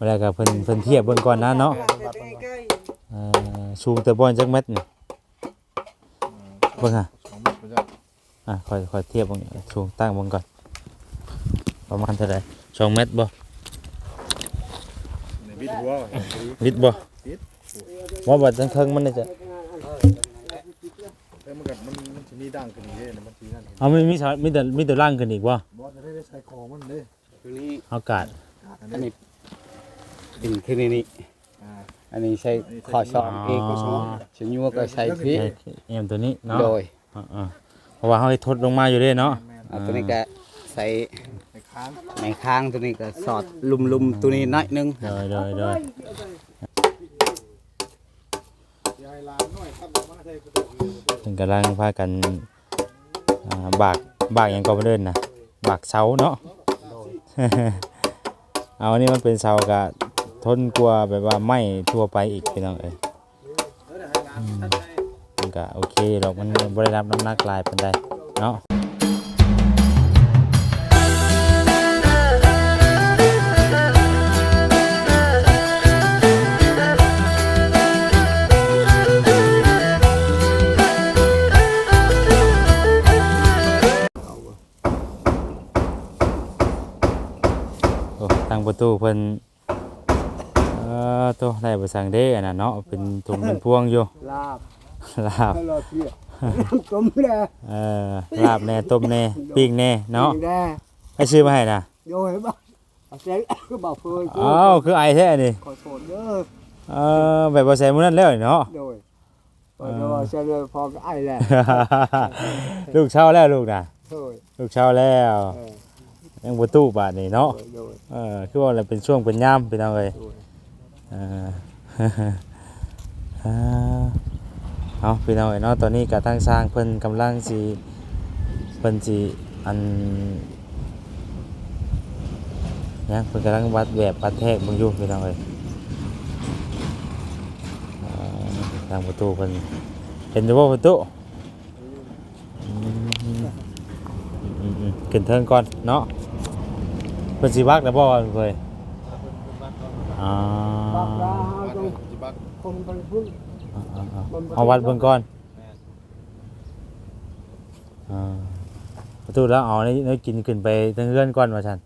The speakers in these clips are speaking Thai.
เวลาก็เพิ่นเพิ่นเทียบเบิ่งก่อนนะเนาะใกล้เอ่อสูงแต่บ่อนจักเม็ดนี่เบิ่งฮะสองเมตรบ่จ้ะอะค่อยค่อยเทียบเบิ่งสูงตั้งเบิ่งก่อน ประมาณเท่าไหร่สองเมตรบ่ในวิดหัวลิตรบ่ว่าบัดทั้งเทิงมันน่าจะเอ้ยมันก็มันมันสิมีดังขึ้นนี่เด้นะมันสินั่นเห็นเอามีมีสายมีแต่มีแต่ล่างขึ้นอีกบ่บอสจะได้ได้ใช้ของมันเด้ตรงนี้อากาศอันอัน นี้นี้เป็นที่นี่นี่อ่าอันนี้ใช้ข้อชอบเองก็ชอบชิญัวก็ใช้พี่ไอ้เอ็มตัวนี้เนาะโดยอ่าๆเพราะว่าเฮาให้ทดลงมาอยู่เด้เนาะแม่นเอาตัวนี้ก็ใส่ในค้างในข้างตัวนี้ก็สอดลุมๆตัวนี้น้อยหนึงโดยโดยโดยยายลานน้อยครับเอามาใส่กระตุกนี่เพิ่นกำลังพากันอ่าบากบากหยังก็บ่เดินนะบากเสาเนาะเอาอันนี้มันเป็นเสากะ ทนกลัวแบบว่าไหม้ทั่วไปอีกพี่น้องเอ้ยมันก็โอเคหรอกมันบ่ได้รับน้ำหนักลายปานใดเนาะโอ้ทางประตูเพิ่นเอ่อ ตัวได้บ่สั่งเด้อันน่ะเนาะเป็นถุงเป็นพวงอยู่ลาบลาบตลอดเพียต้มแด่เอ่อลาบแน่ต้มแน่ปิ้งแน่เนาะแด่ให้ซื้อมาให้น่ะโดยบ่เอาใส่ก็บอกเพิ่นอ้าวคือไอแท้นี่ขอโทษเด้อเออแบบบ่ใส่มื้อนั้นแล้วนี่เนาะโดยเออว่าใส่เลยพอก็ไอ้แหละลูกเช้าแล้วลูกน่ะโดยลูกเช้าแล้วเออยังบ่ตู้บาดนี่เนาะโดยโดยเออคือว่าอะไรเป็นช่วงเป็นยามพี่น้องเอ้ยโดย เอออ่าเอาพี่น้องเอ้ยเนาะตอนนี้ก็ทางสร้างเพิ่นกำลังสิเพิ่นสิอันเนี่ยเพิ่นกำลังวัดแบบวัดแทกบิ่งอยู่พี่น้องเอ้ยทางประตูเพิ่นเห็นอยู่บ่ประตูอืมอืมอืมขึ้นเทิงก่อนเนาะเพิ่นสิวักแล้วบ่เพิ่น อ่าบักลาวัดต้องจิบักคงไปพึ่งเอาวัดเบิ่งก่อนอ่าประตูแล้วเอาในในกินขึ้นไปทางเรือนก่อนว่าซั่น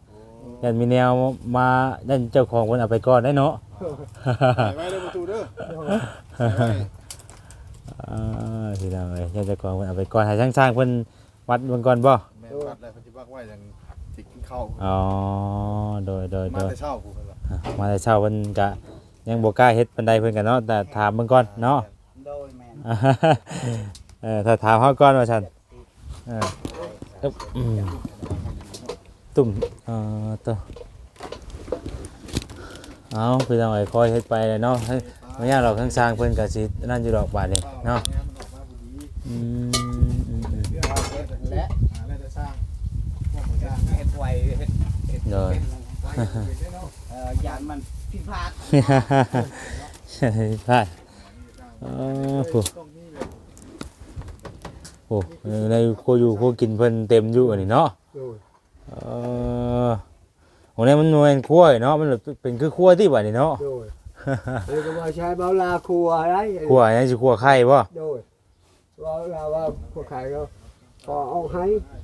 ยันมีแนวมายันเจ้าของเพิ่นเอาไปก่อนได้เนาะใส่ไว้เด้อประตูเด้อใส่ไว้อ่าสิได้เอ้ยยันเจ้าของเพิ่นเอาไปก่อนให้ช่างสร้างเพิ่นวัดเบิ่งก่อนบ่แม่นวัดแล้วเพิ่นจิบักไว้อย่างสิกินข้าวอ๋อโดยโดยมาโดยแต่เช้าพูดกันว่าอะ มาแต่เช้าเพิ่นก็ยังบ่กล้าเฮ็ดปานใดเพิ่นก็เนาะแต่ถามเบิ่งก่อนเนาะโดยแม่นเออถ้าถามเขาก่อนว่าฉันเอออึ๊บอืมตุ่มเอ่อตัวเอาไปทางไหนคอยเฮ็ดไปเลยเนาะให้ไม่ยากหรอกข้างสร้างเพิ่นก็สินั่นอยู่ดอกบาดนี่เนาะอืมอืมอืมและหาแล้วจะสร้างพวกสร้างเฮ็ดไว้เฮ็ดเฮ็ดโด ยเอ่อยานมันผิดพลาดพลาดเออโอ้โอ้ในโคอยู่โคกินเพิ่นเต็มอยู่อันนี้เนาะโดยเออโหนี่มันเป็นขั้วเนาะมันเป็นคือขั้วที่บ่นี่เนาะโดยเออก็ว่าใช้เบาลาครัวอะไรขั้วอันนี้สิขั้วไข่บ่โดยว่าเราว่าพวกขายก็พอเอาให้อ่า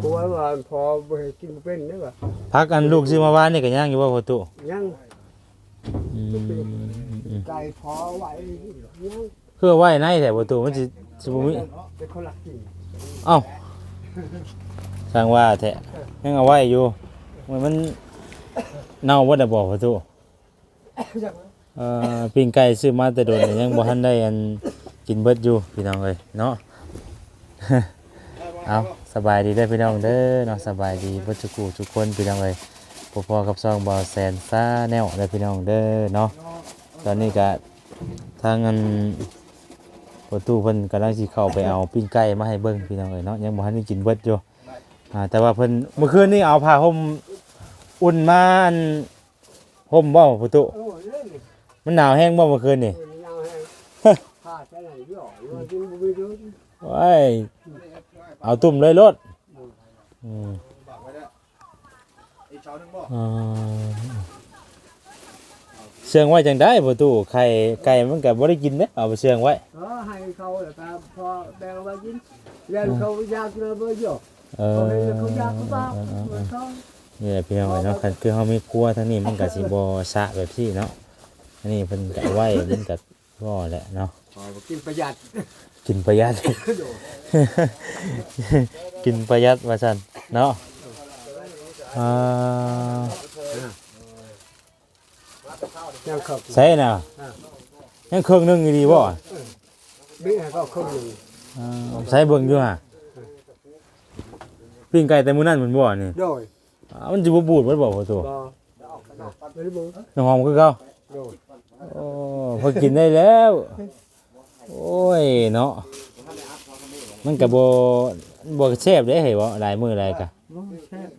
ครัวว่าพอบ่ให้กินบ่เป็นเด้อว่าพักอันลูกซื้อมาวานนี่ก็ย่างอยู่บ่พ่อตุยังอืมอืมไก่พอไว้ยังคือไว้ในแต่พ่อตุมันสิสิบ่มีเป็นคนหลักกินเอ้าสร้างว่าแท้ยังเอาไว้อยู่มันมันเน่าบ่ได้บ่พ่อตุเอ่อปิ้งไก่ซื้อมาแต่โดนยังบ่ทันได้อันกินเบิดอยู่พี่น้องเอ้ยเนาะเอา สบายดีได้อพี่น้องเด้อเนาะสบายดีเบ่ทุกคู่ทุกคนพี่น้องเอ้ยพอๆกับซองบ่าวแสนซ่าแนวได้อพี่น้องเด้อเนาะตอนนี้ก็ทางอันประตูเพิ่นกำลังสิเข้าไปเอาปิ้งไก่มาให้เบิ่งพี่น้องเอ้ยเนาะยังบ่ทันได้กินเบิดอยู่อ่าแต่ว่าเพิ่นเมื่อคืนนี้เอาผ้าห่มอุ่นมาอันห่มบ่ประตูโอ้ยเลยนี่มันหนาวแห้งบ่เมื่อคืนนี่เออยั เด้อว้ายเอาตุ่มเลยรถอืมฝากไว้แล้วอีกเช้าหนึงบ่อ่าเชื่องไว้จังได้ประตูไข่ไก่มันก็บ่ได้กินเด้เอาไปเชื่องไว้เออให้เขาแล้วก็พอแบ่งไว้กินเรียนเขาอยากเลยบ่เยอะเอเขาอเห็นเขาอยากเขาบ้าเออเออเออเขานี่แหละพี่น้องเอ้ยเนาะคันคือเฮามีครัวทั้งนี้มันก็สิบ่สะแบบที่เนาะอันนี้เพิ่นก็เอาไว้มันก็ก็แหละเนาะ กินประหยัดกินประหยัด กินประหยัดว่าซั่นเนาะอ่ายังขับใช่น่ะยังเครื่องหนึงอยู่ดีบ่บิ๊กก็คนหนึ่งอ่าใช้เบิ่งอยู่ห่ะปิ้งไก่แต่มื้อนั้นมันบ่นี่โดยอ้าวมันสิบ่บูดบ่บ่ประตูบ่ไม่ได้บ่น้ำหอมคือเก่าโดยโอ้พอกินได้แล้ว โอ้ยเนาะมันกับบบ่แซ่บได้เหรอหลายมือหลายกะบ่แซ่บ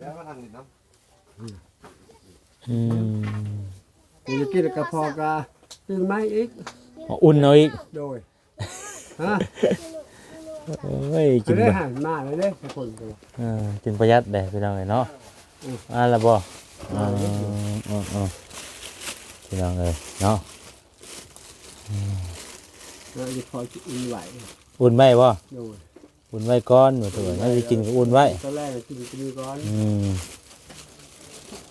อืมจะกินกระเพาะกะกินไม้อีกเอาอุ่นเอาอีกโดยฮะเอ้ยกิจะนได้บ่หันมาเลยเด้ทุกคนตัวเออกินประหยัดได้พี่น้องเอ้ยเนาะอืมอ่าละบ่อืมอืมอืมพี่น้องเอ้ยเนาะ เราจะคอยกินไหวอุ่นไว้บ่โดยอุ่นไว้ก่อนว่าตัวนั้นสิกินก็อุ่นไว้ตอนแรกกินกินก่อนอืม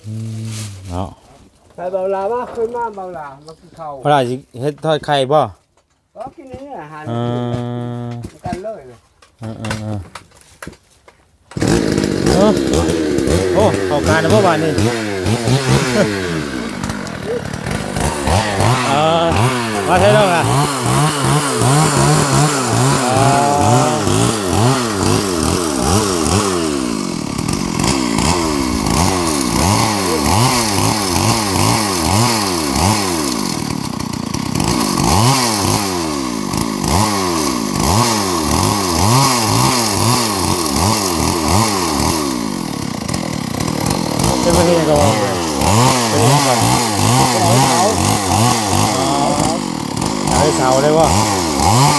อืมเนาะไปเบาลามาขึ้นมาเบาลามากินข้าวเพราะว่าสิเฮ็ดทอดไข่บ่ก็กินนี่อาหารอืมกันเลยเลยเออเออเออเออโอ้เข้าการนะเมื่อวานนี่เออมาใช่แล้วอะ เป็น อา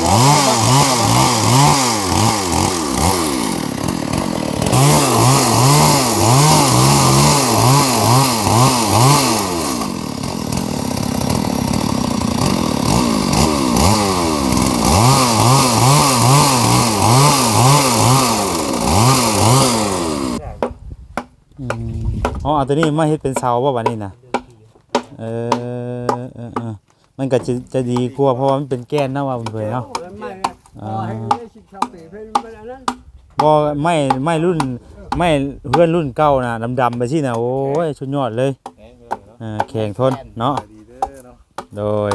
เสาได้ว่าอ๋อเอาตัวนี้มาเฮ็ดเป็นเสาป่ะวันนี้นะเออเออ มันก็จะจะดีกว่าเพราะว่ามันเป็นแก้นนะว่าเพื่อนเนาะไม่พอให้ได้สิบสองปีเพื่อนมันอันนั้นบ่ไม่ไม่รุ่นไม่เพื่อนรุ่นเก่านะดำๆไปที่นะโอ้ยชุดยอดเลยแข็งเลยเนาะอ่าแข็งทนเนาะดีเด้อเนาะโดย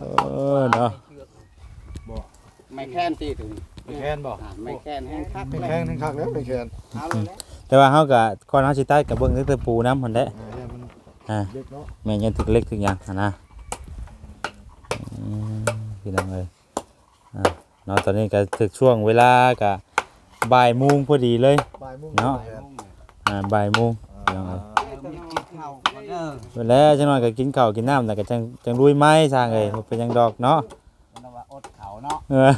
เออเนาะไม่แค้นตีถึงไม่แข็งบ่อ่าไม่แค้นแห้งคักไม่เลยแข็งทั้งคักแล้วไม่แข็งเอาเลยแหละแต่ว่าเฮาก็ก่อนเฮาสิตัดกับเบิ่งตั้งแต่ปูน้ำหั่นแหละ อ่าเนี่ยมันอ่าเล็กเนาะแม่นยังถึกเล็กถึกหยังหั่นนะอืมพี่น้องเอ้ยอ่าเนาะตอนนี้ก็ถึกช่วงเวลาก็บ่ายโมงพอดีเลยบ่ายโมงเนาะอ่าบ่ายโมงพี่น้องเอ้ยเข้าก่อนเด้อเวลาจังหน่อยก็กินข้าวกินน้ำแล้วก็จังจังลุยไม้สร้างเอ้ยบ่เป็นหยังดอกเนาะมันว่าอดเขาเนาะเออ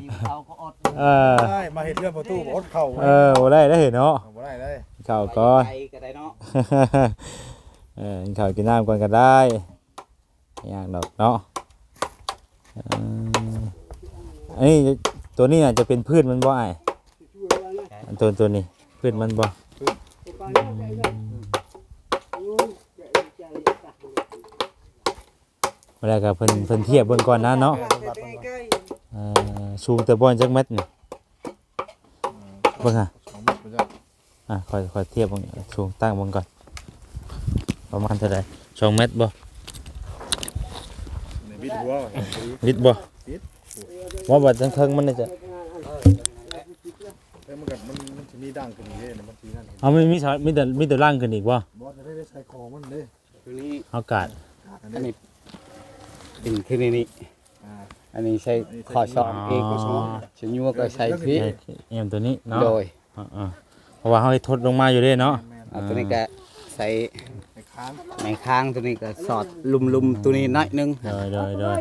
มีเขาก็อดเออได้มาเห็ดเรื่องประตูบ่อดเข่าเออบ่ได้ได้เนาะบ่ได้เลยกิน ข้าวก่อน ไปก็ได้เนาะเออกินข้าวกินน้ำก่อนก็ได้ไม่ยากดอกเนาะเอออันนี้ตัวนี้น่ะจะเป็นพืชมันบ่ไอ้ายอันตัวตัวนี้พืชมันบ่เวลาก็เพิ่นเพิ่นเทียบเบิ่งก่อนนะเนาะเอ่อสูงแต่บ่อนจักเม็ดนี่เบิ่งอะสองเม็ดบ่จ้ะ อะคอยคอยเทียบเบิ่งสูงตั้งเบิ่งก่อน ประมาณเท่าไหร่สองเมตรบ่ในบิดหัวลิตรบ่ว่าบัดทั้งเทิงมันน่าจะแต่มันกับมันมันจะมีดังขึ้นนี่เด้นะมันทีนั่นเอาไม่มีสายมีแต่มีแต่ล่างขึ้นอีกบ่บอสจะได้ใส่ของมันเด้ตัวนี้เอากาดอันอันนี้นี้เป็นที่นี่นี่อ่าอันนี้ใช้ขอชอบเองก็ชอบชิญัวก็ใช้พริกไอ้เอ็มตัวนี้เนาะโดยอ่าๆเพ ราะว่าเฮาให้ทดลงมาอยู่เด้เนาะแม่นเอาตัวนี้ก็ใส่ไอ้ค้างในข้างตัวนี้ก็สอดลุมๆตัวนี้น้อยหนึงโดยโดยโดย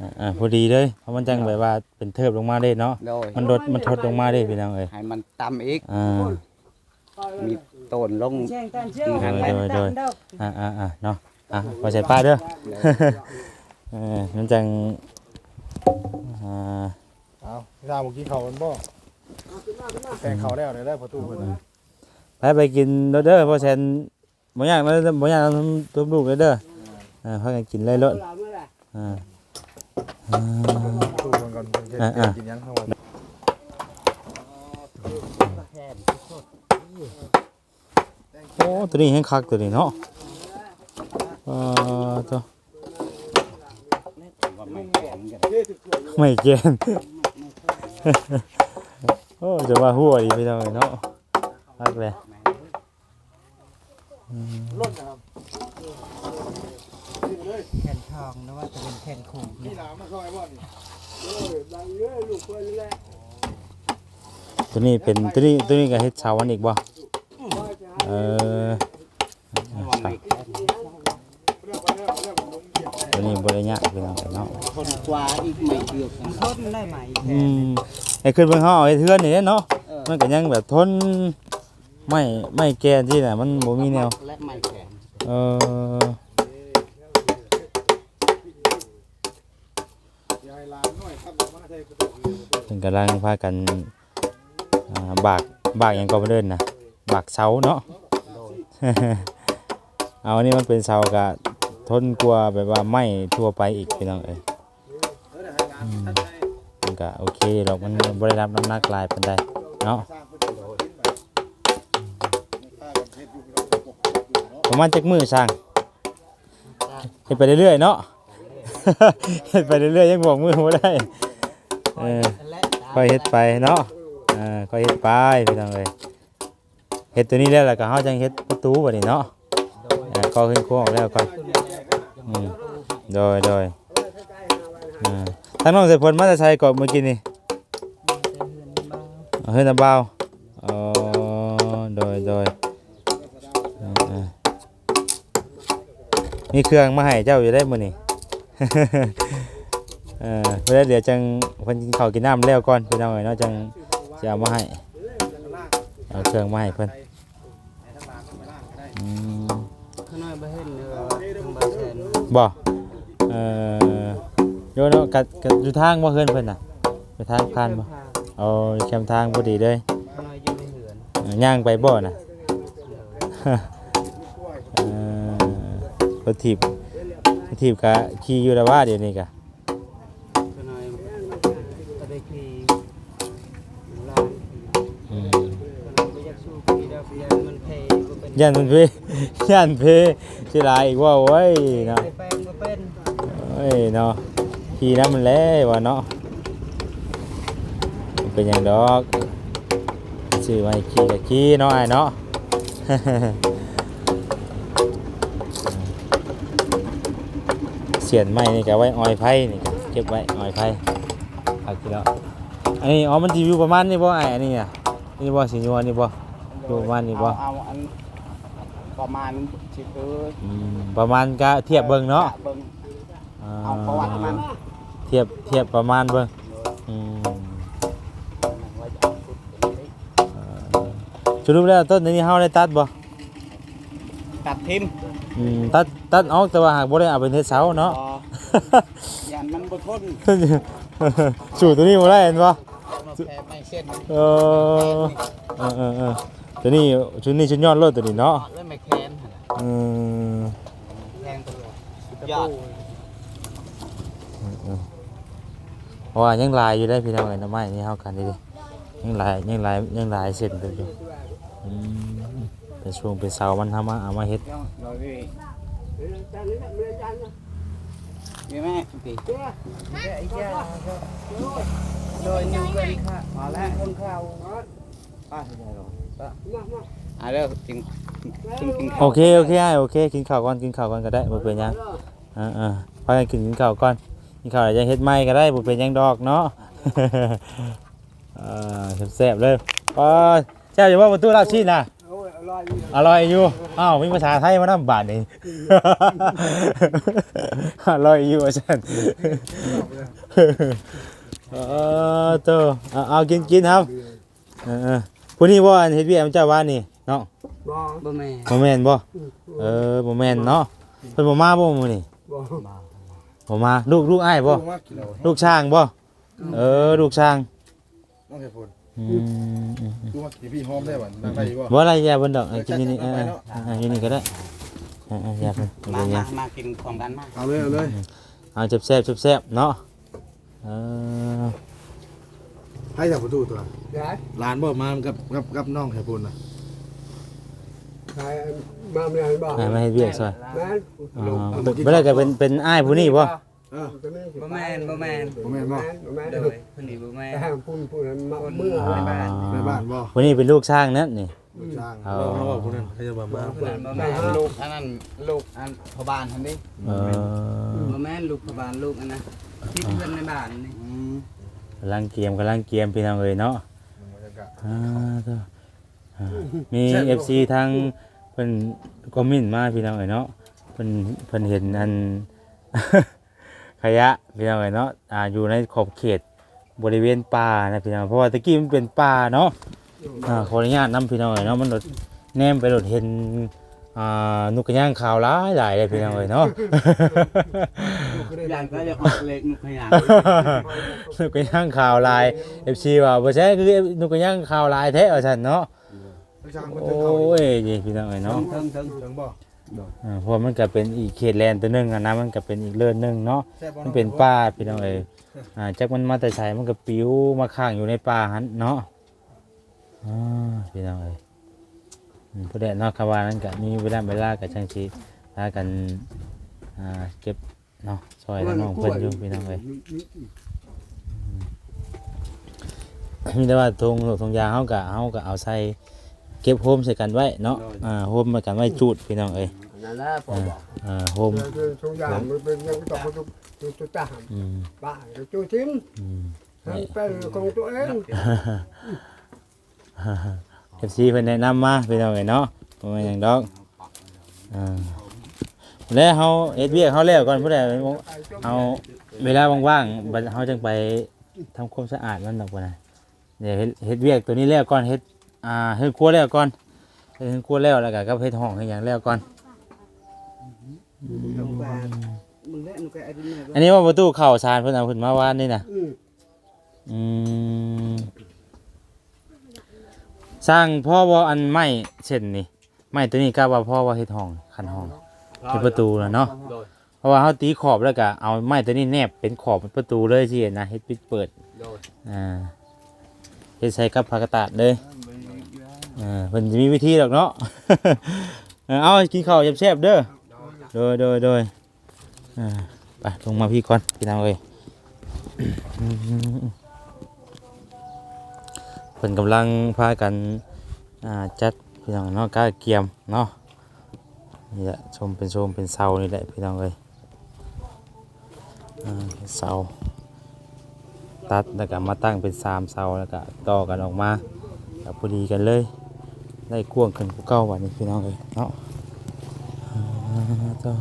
อ่าอ่าพอดีเลยเพราะมันจังแบบว่าเป็นเทิบลงมาได้เนาะโดยมันลดมันทดลงมาได้พี่น้องเอ้ยให้มันต่ำอีกอ่ามีต้นลงแช่งตานเชี่ยวโดยไปโดยโดยตามดอกอ่าอ่าอ่าเนาะอะพอใส่ป้าเด้อเออมันจังอ่าเอาพี่ตาเมื่อกี้เขามันบ่ แต่งเขาแล้วได้ได้ประตูเพิ่นไปไปกินเด้อเด้อเพราะฉันบ่อยากนะบ่อยากทำตัวลูกเลยเด้ออ่าพากันกินเลยโลดอ่าอ่า ประตูเพิ่นก่อนเพิ่นจะอ่ากินหยังเข้ามาโอ้ตัวนี้แห้งคักตัวนี้เนาะเออตัวว่าไม่แข็งกันไม่เกณฑ์โอ้จะว่าหัวดีไปจังเลยเนาะคักเลยล้นนะครับแผ่นทองนะว่าจะเป็นแผ่นขู่นี่หลามมาซอยบ่นี่เออดังเยอะลูกเพิ่นแหละตัวนี้เป็นตัวนี้ตัวนี้ก็เฮ็ดชาววันอีกบ่ว่าจะหาเออว่าไม่แข็งเรื่องไปเรื่องเรื่องผมลงเหยียบตัวนี้บ่ได้ยากพี่น้องเนาะคนกว่าอีกไม่เกือบกันทนได้ไหมอืม ไอ้ขึ้นเบิ่งเฮาเอาไอ้เทือนนี่เด้เนาะเออมันก็ยังแบบทนไม่ไม่แกนที่น่ะมันบ่มีแนวและไม่แข็งเออยายลามน้อยครับมาใส่ประตูประตูเพิ่นกำลังพากันอ่าบากบากหยังก็บ่เดินน่ะบากเสาเนาะ เอาอันนี้มันเป็นเสากะทนกลัวาแบบว่าไหม้ทั่วไปอีกพี่น้องเอ้ยเออเดี๋ยวให้ลามท่านให้มัน ก็โอเคหรอกมันบ่ได้รับน้ำหนักลายปานใดเนาะสร้างประตูทิ้งไปข้ากับเนาะประมาณจักมือสร้างเฮ็ดไปเรื่อยๆเนาะเฮ็ดไปเรื่อยๆยังบอกมือบ่ได้เออค่อยเฮ็ดไปเนาะอ่าค่อยเฮ็ดไปพี่น้องเอ้ยเฮ็ดตัวนี้แล้วแล้วก็เฮาจังเฮ็ดประตูบัดนี้เนาะอ่าก็ขึ้นโค้งออกแล้วก่อนอืมโดยโดยอ่า ทางน้องใส่ผลมาแต่ใช้ก่อนเมื่อกี้นี่เอาเฮือนน้ำเบาอ๋อโดยโดยอ่าอ่ามีเครื่องมาให้เจ้าอยู่ได้มื้อนี้เออเพื่อเดี๋ยวจังเพิ่นกินข้าวกินน้ำแล้วก่อนพี่น้องเอ้ยเนาะจังจะเอามาให้เอาเครื่องมาให้เพิ่นอืมข้างนอกบ่เห็นเด้อทางบ่แซนบ่เอ่อ โยนเนาะกัดกัดอยู่ทางบ่เฮือนเพิ่นน่ะไปทางผ่านบ่เอาแคมทางพอดีเลยข้างนอกอยู่ในเหือนเออย่างไปบ่น่ะเอ่อรถถีบรถถีบกะขี่อยู่แล้วว่าเดี๋ยวนี้กะข้างนอกก็ได้ขี่ลานอืมข้างนอกบ่อยากสู้ขี่ดอกยานมันเพบ่เป็นย่านมันเพย่านเพสิหลายอีกว่าโอ้ยเนาะไปแปลงบ่เป็นเอ้ยเนาะ ขี่น้ำมันแล้ววะเนาะมันเป็นอย่างดอกชื่อไว้ขี่กับขี่เนาะไอ้เนาะเสียนไม้นี่ก็ไว้ออยไผ่นี่ก็เก็บไว้ออยไผ่เอากี่แล้วอันนี้อ๋อมันจะอยู่ประมาณนี้บ่ไอ้อันนี้อะนี่บ่สิอยู่อันนี้บ่อยู่ประมาณนี้บ่เอาอันประมาณสิคืออืมประมาณก็เทียบเบิ่งเนาะเบิ่งอ่าเอาประวัติมัน เทียบเทียบประมาณเบิ่งอืมว่าจะเอาสุดเป็นนี้สรุปแล้วต้นนี้เฮาได้ตัดบ่ตัดทิมอืมตัดตัดออกแต่ว่าหากบ่ได้เอาเป็นเทศเสาเนาะพอยันมันบ่ทนสูตรตัวนี้บ่ได้เห็นบ่มาแพ้ไม่เส้นเออเออเออเออตัวนี้ชุดนี้ชุดยอดรถตัวนี้เนาะแล้วไม่แค้นอืมแทงตัวสุดยอด เพราะว่ายังลายอยู่ได้พี่น้องไอ้น้ำไม้นี่เฮากันดิยังลายยังลายยังลายเส้นเพิ่นอยู่อืมเป็นช่วงเป็นเสามันทำมาเอามาเฮ็ดเราพี่เออจานนี้แหละไม่ได้จานนะมีไหมพี่เจ้าแค่อีกอย่างก็โดยนิ้วเป็นค่ะมาแล้วคนข้าป้าสบายหรอมามาอะเด้อจริงจริงจริงโอเคโอเคอ้ายโอเค กินข้าวก่อนกินข้าวก่อนก็ได้บ่เป็นหยังอ่าอ่าพากันกินข้าวก่อน กินข้าวแล้วจะเฮ็ดไม้ก็ได้บ่เป็นหยังดอกเนาะ อ่าแซ่บๆเลยอ๋อเจ้าอย่าว่าประตูรับชีนน่ะ โอ้ยอร่อยอยู่อร่อยอยู่ อ้าว มีภาษาไทยมานำบาดนี่ อร่อยอยู่ว่าซั่นเออโตเอาเอากินกินครับเออๆผู้นี้บ่อันเฮ็ดเวียกมันเจ้าว่านี่เนาะเบ่บ่แม่บ่แม่นบ่ เออบ่แม่นเนาะเพิ่นบ่มาบ่มื้อนี้บ่ บ่มาลูกลูกอ้ายบ่ลูกมากกินแล้วลูกช่างบ่เออลูกช่างน้องเหตุผลอืมอืมลูกมากินพี่หอมได้บ่นั่งได้อยู่บ่บ่อะไรอย่าเบิ่นดอกเอากินอยู่นี่เออๆเอาอยู่นี่ก็ได้เออๆอย่าเพิ่นมาอย่ามามากินพร้อมกันมาเอาเลยเอาเลยเอาแซ่บๆแซ่บๆเนาะเออให้จากประตูตัวได้หลานบ่มากับกับกับน้องเหตุผลนะใคร มาไม่ได้บ่ให้มาเฮ็ดเวียกซอยแม่นอ๋อบ่ได้ก็เป็นเป็นอ้ายผู้นี้บ่เออบ่แม่นบ่แม่น บ่แม่นบ่ บ่แม่นโดยเพิ่นนี่บ่แม่นแต่พูดพูดมาเมื่อในบ้าน ในบ้านบ่ผู้นี้เป็นลูกช่างนั่นนี่ลูกจ้างเอาเราบอกคนนั้นให้จะมามาเพิ่นบ่แม่นลูกอันนั้นลูกอันพ่อบ้านหั่นดิเออบ่แม่นลูกพ่อบ้านลูกอันนะที่เพิ่นในบ้านนี่อืมกำลังเกมกำลังเกมพี่น้องเอ้ยเนาะบรรยากาศอ่าเด้ออ่ามี FC ทาง เพิ่นคอมเมนต์มาพี่น้องเอ้ยเนาะเพิ่นเพิ่นเห็นอันขยะพี่น้องเอ้ยเนาะอ่าอยู่ในขอบเขตบริเวณป่านะพี่น้องเพราะว่าตะกี้มันเป็นป่าเนาะอ่าขออนุญาตนํพี่น้องเอ้ยเนาะมันรถแนมไปรถเห็นอ่านกกระย่างขาวหลายหลายเลยพี่น้องเอ้ยเนาะอยากก็จะออกเล็กนุกขยันนกกระย่างขาวลาย FC ว่าบ่ใช่คือนกกระย่างขาวลายแท้ว่าซั่นเนาะ ลูกจ้างคนโอเดินเข้าอี้ยนี่พี่น้องเอ้ยเนาะเทิงเทิงกถึงบ่อ่าเพราะมันก็เป็นอีกเขตแลนด์ตัวหนึงอะนะมันก็เป็นอีกเลื่อนหนึงเนาะ แซ่บบ่มันเป็นป่าพี่น้องเอ้ยอ่าจักมันมาแต่ไสมันก็ปิวมาข้างอยู่ในป่าหันเนาะอ่าพี่น้องเอ้ยอืมผู้ใดเนาะคำว่านั้นก็มีเวลาเวลากับจังสิพากันอ่าเก็บเนาะซอยน้องๆเพิ่นอยู่พี่น้องเอ้ย มีแต่ว่าทงทงยางเฮาก็เฮาก็เอาใส่ เก็บโฮมใส่กันไว้เนาะอ่าโฮมไว้กันไว้จูดพี่น้องเอ้ยนั่นแหละพอบอกอ่าโฮมทุกอย่างมันเป็นยังต้องมาทุกทุกตาอืมบ้าจูทิ้งอืมมันเป็นของตัวเองเอฟซีเพิ่นแนะนำมาพี่น้องเอ้ยเนาะบ่แม่นหยังดอกอ่าแล้วเฮาเฮ็ดเวียกเฮาแล้วก่อนผู้ใดเอาเวลาว่างๆบัดเฮาจังไปทำความสะอาดมันดอกบ่นะเดี๋ยวเฮ็ดเฮ็ดเวียกตัวนี้แล้วก่อนเฮ็ด อ่าเฮ็ดครัวแล้วก่อนเฮ็ดครัวแล้วแล้วก็กับเฮ็ดห้องเฮ็ดหยังแล้วก่อนนุกแปดมึงเล่นนุกแปดนี่อันนี้ว่าประตูเข้าชานเพิ่นเอาขึ้นมาวานนี่น่ะ อืมอืมสร้างพ่อว่าอันไม้เช่นนี่ไม้ตัวนี้ก็ว่าพ่อว่าเฮ็ดห้องคันห้องเป็นประตูแล้วเนาะเพราะว่าเขาตีขอบแล้วก็เอาไม้ตัวนี้แนบเป็นขอบเป็นประตูเลยสินะเฮ็ดปิดเปิดอ่าเฮ็ดใส่กับผักกระตาดเลย อ่าเพิ่นจะมีวิธีหรอกเนาะเออเอากินข้าวแซ่บๆเด้อโดยโดยโดยอ่าไปลงมาพี่ก่อนพี่น้องเอ้ยเพิ่นกำลังพากันอ่าจัดพี่น้องเนาะก้าเกียมเนาะนี่แหละชมเป็นชมเป็นเสานี่แหละพี่น้องเลยอ่าเสาตัดแล้วก็มาตั้งเป็นสามเสาแล้วก็ต่อกันออกมากับพอดีกันเลย ได้กวงขึ้นกูเก้าวันนี้พี่น้องเลยเนาะอ่าต่อ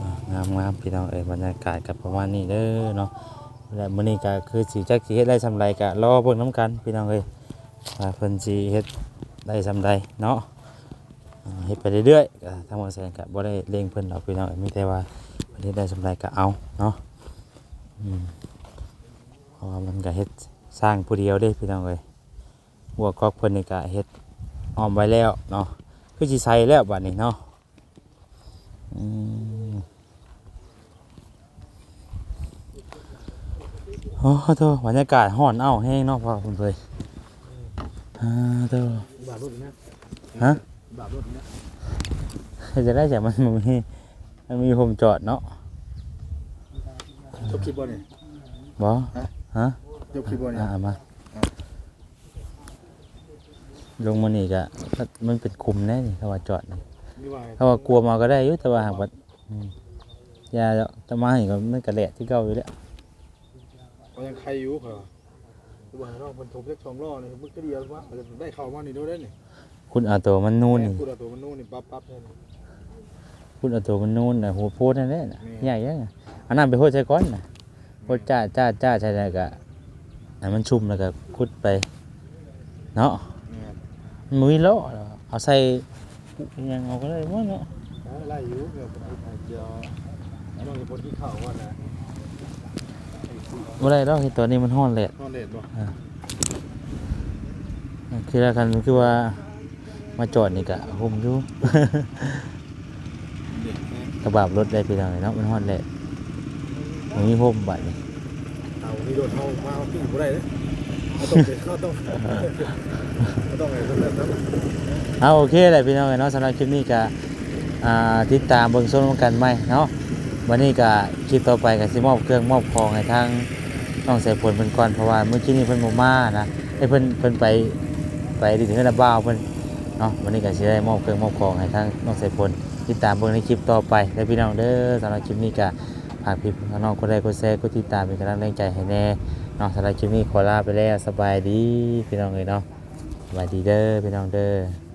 อ่างามงามพี่น้องเอ้ยบรรยากาศกับประมาณนี้เด้อเนาะและมื้อนี้ก็คือสิจักสิเฮ็ดได้สำไรก็รอเบิ่งน้ำกันพี่น้องเอ้ยว่าเพิ่นสิเฮ็ดได้สำไรเนาะเฮ็ดไปเรื่อยๆก็ทางบ่แซนก็บ่ได้เร่งเพิ่นดอกพี่น้องเอ้ยมีแต่ว่าเพิ่นเฮ็ดได้สำไรก็เอาเนาะอืมเพราะว่ามันก็เฮ็ดสร้างผู้เดียวเด้พี่น้องเอ้ย หัวกอกเพิ่นนี่ก็เฮ็ดอ้อมไว้แล้วเนาะคือสิใส่แล้วบัดนี้เนาะอืมโอ้โธ่บรรยากาศห่อนเอ้าแห้งเนาะพ่อคุณเพยอ่าโธ่บาปรถนะฮะบาปรถนะจะได้จากมันมันมีมันมีโฮมจอดเนาะจบคลิปบ่นี่บ่ฮะจบคลิปบ่นี่อ่ามา ลงมานี่ก็มันเป็นคุมแน่นี่ถ้าว่าจอดนี่นี่ว่าถ้าว่ากลัวมาก็ได้อยู่แต่ว่าหากว่าอืมอยาจะมาให้ก็มันกระแดดที่เก่าอยู่แล้วก็ยังใครอยู่เหรอว่าน้องเพิ่นทุบจักสองล้อนี่มันก็ดีแล้วว่าได้เข้ามานี่โดได้นี่คุณเอาตัวมันนู่นนี่พูดเอาตัวมันนู่นนี่ปั๊บปั๊บเนี่ยคุณเอาตัวมันนู่นน่ะหัวโพดนั่นแหละน่ะนี่ใหญ่ยังอะอันนั้นไปโพดใส่ก้อนน่ะโคตรจ้าจ้าจ้าใช่ไหมกะให้มันชุ่มแล้วก็คุดไป เนาะ เนี่ยมันมีโลหรอเอาใส่อิหยังเอาก็ได้บ่เนาะไล่อยู่เดี๋ยวเดี๋ยวน้องจะพ้นที่เข่าก่อนนะบ่ได้ดอกเฮ็ดตัวนี้มันฮ้อนแหละนอนเด็ดบ่คือแล้วกันคือว่ามาจอดนี่ก็ห่มอยู่ กระบาบรถได้พี่น้องเนาะมันฮ้อนแหละมันมีห่มบัดนี่เอานี่โดนเข้ามาเอาปิ้งบ่ได้เลยเขา ต้องเขาต้องเขาต้องไงต้องแบนั้นเอาโอเคเลยพี่น้องเนาะสำหรับคลิปนี้ก็อ่าติดตามเบิ่งชมกันใหมเนาะวันนี้ก็คลิปต่อไปก็สิมอบเครื่องมอบของให้ทางน้องใสายฝนเพิ่นก่อนเพราะว่าเมื่อกี้นี้เพิ่นบ่มานะให้เพิ่นเพิ่นไปไปดิถึงระบ้าวเพิ่นเนาะวันนี้ก็สิได้มอบเครื่องมอบของให้ทางน้องใสายฝนติดตามเบิ่งในคลิปต่อไปแล้วพี่น้องเด้อสำหรับคลิปนี้ก็ฝากพี่น้องกดไลค์กดแชร์กดติดตามเป็นกำลังแรงใจให้แน่ เนาะสำหรับคลิปนี้ขอลาไปแล้วสบายดีพี่น้องเลยเนาะสบายดีเด้อพี่น้องเด้อ